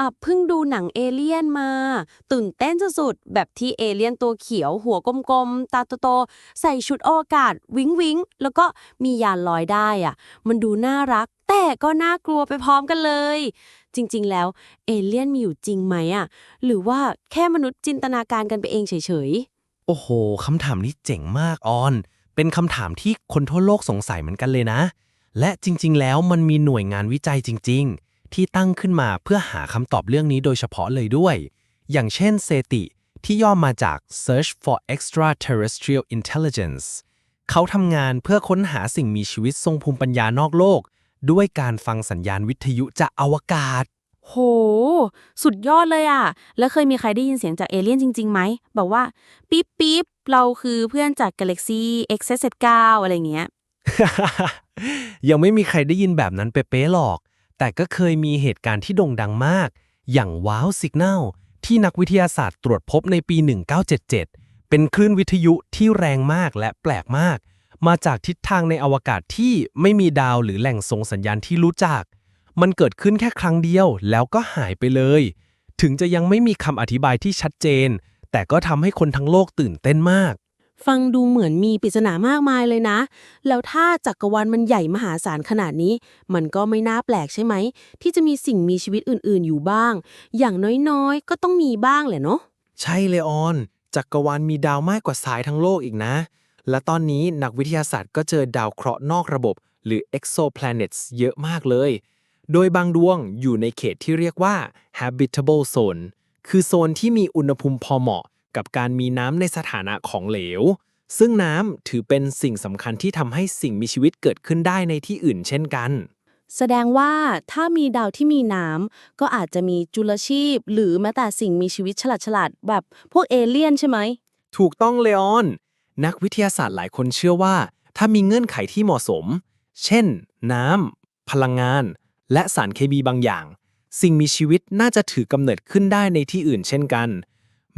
อะเพิ่งดูหนังเอเลี่ยนมา ตื่นเต้นสุดๆแบบที่เอเลี่ยนตัวเขียวหัวกลมๆ ตาโตๆใส่ชุดอวกาศวิงวิงแล้วก็มียานลอยได้อะ มันดูน่ารัก แต่ก็น่ากลัวไปพร้อมกันเลย จริงๆแล้วเอเลี่ยนมีอยู่จริงไหมอะ หรือว่าแค่มนุษย์จินตนาการกันไปเองเฉยๆ โอ้โหคำถามนี้เจ๋งมากออน เป็นคำถามที่คนทั่วโลกสงสัยเหมือนกันเลยนะ และจริง ๆ แล้วมันมีหน่วยงานวิจัยจริง ๆ ที่ตั้งขึ้นมาเพื่อหาคำตอบเรื่องนี้โดยเฉพาะเลยด้วย อย่างเช่นเซติ ที่ย่อมาจาก Search for Extraterrestrial Intelligence เขาทำงานเพื่อค้นหาสิ่งมีชีวิตทรงภูมิปัญญานอกโลก ด้วยการฟังสัญญาณวิทยุจากอวกาศๆโห สุดยอดเลยอะแล้วเคยมีใครได้ยินเสียงจากเอเลี่ยนจริงๆไหมแบบว่า ปิ๊บปิ๊บเราคือเพื่อนจากกาแล็กซี่ X 7 9อะไรอย่างเงี้ย ยังไม่มีใครได้ยินแบบนั้นเป๊ะๆหรอก แต่ก็เคยมีเหตุการณ์ที่โด่งดังมาก อย่างว้าวสิก n น l ที่นักวิทยาศาสตร์ตรวจพบในปี 1977 เป็นคลื่นวิทยุที่แรงมากและแปลกมาก มาจากทิศทางในอวกาศที่ไม่มีดาวหรือแหล่งส่งสัญญาณที่รู้จัก มันเกิดขึ้นแค่ครั้งเดียวแล้วก็หายไปเลย ถึงจะยังไม่มีคำอธิบายที่ชัดเจน แต่ก็ทำให้คนทั้งโลกตื่นเต้นมาก ฟังดูเหมือนมีปริศนามากมายเลยนะ แล้วถ้าจักรวาลมันใหญ่มหาศาลขนาดนี้ มันก็ไม่น่าแปลกใช่ไหม ที่จะมีสิ่งมีชีวิตอื่นๆ อยู่บ้าง อย่างน้อยๆ ก็ต้องมีบ้างแหละเนาะ ใช่เลยออน จักรวาลมีดาวมากกว่าสายทั้งโลกอีกนะ และตอนนี้นักวิทยาศาสตร์ก็เจอดาวเคราะห์นอกระบบ หรือ exoplanets เยอะมากเลย โดยบางดวงอยู่ในเขตที่เรียกว่า habitable zone คือโซนที่มีอุณหภูมิพอเหมาะ กับการมีน้ำในสถานะของเหลว ซึ่งน้ำถือเป็นสิ่งสำคัญที่ทำให้สิ่งมีชีวิตเกิดขึ้นได้ในที่อื่นเช่นกัน แสดงว่าถ้ามีดาวที่มีน้ำก็อาจจะมีจุลชีพ หรือแม้แต่สิ่งมีชีวิตฉลาดๆแบบพวกเอเลี่ยนใช่ไหม ถูกต้องเลออน นักวิทยาศาสตร์หลายคนเชื่อว่า ถ้ามีเงื่อนไขที่เหมาะสม เช่น น้ำพลังงาน และสารเคมีบางอย่าง สิ่งมีชีวิตน่าจะถือกำเนิดขึ้นได้ในที่อื่นเช่นกัน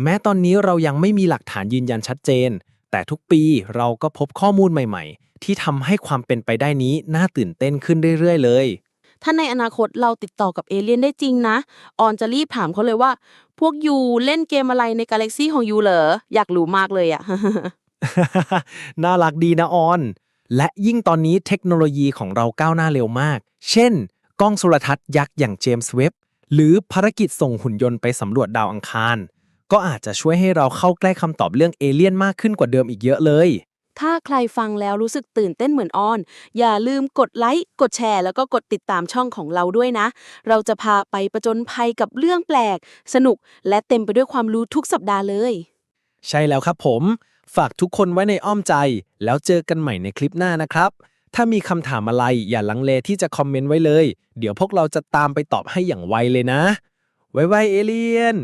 แม้ตอนนี้เรายังไม่มีหลักฐานยืนยันชัดเจน แต่ทุกปีเราก็พบข้อมูลใหม่ ๆ ที่ทำให้ความเป็นไปได้นี้น่าตื่นเต้นขึ้นเรื่อยๆ เลย ถ้าในอนาคตเราติดต่อกับเอเลี่ยนได้จริงนะ ออนจะรีบถามเขาเลยว่า พวกยูเล่นเกมอะไรในกาแล็กซี่ของยูเหรอ อยากรู้มากเลยอะ น่ารักดีนะออน และยิ่งตอนนี้เทคโนโลยีของเราก้าวหน้าเร็วมาก เช่น กล้องโทรทัศน์ยักษ์อย่างเจมส์เว็บหรือภารกิจส่งหุ่นยนต์ไปสำรวจดาวอังคาร ก็อาจจะช่วยให้เราเข้าใกล้คำตอบเรื่องเอเลี่ยนมากขึ้นกว่าเดิมอีกเยอะเลย ถ้าใครฟังแล้วรู้สึกตื่นเต้นเหมือนออน อย่าลืมกดไลค์ กดแชร์ แล้วก็กดติดตามช่องของเราด้วยนะ เราจะพาไปประจนภัยกับเรื่องแปลก สนุก และเต็มไปด้วยความรู้ทุกสัปดาห์เลย ใช่แล้วครับผม ฝากทุกคนไว้ในอ้อมใจ แล้วเจอกันใหม่ในคลิปหน้านะครับ ถ้ามีคำถามอะไรอย่าลังเลที่จะคอมเมนต์ไว้เลย เดี๋ยวพวกเราจะตามไปตอบให้อย่างไวเลยนะไว้ไวเอเลียน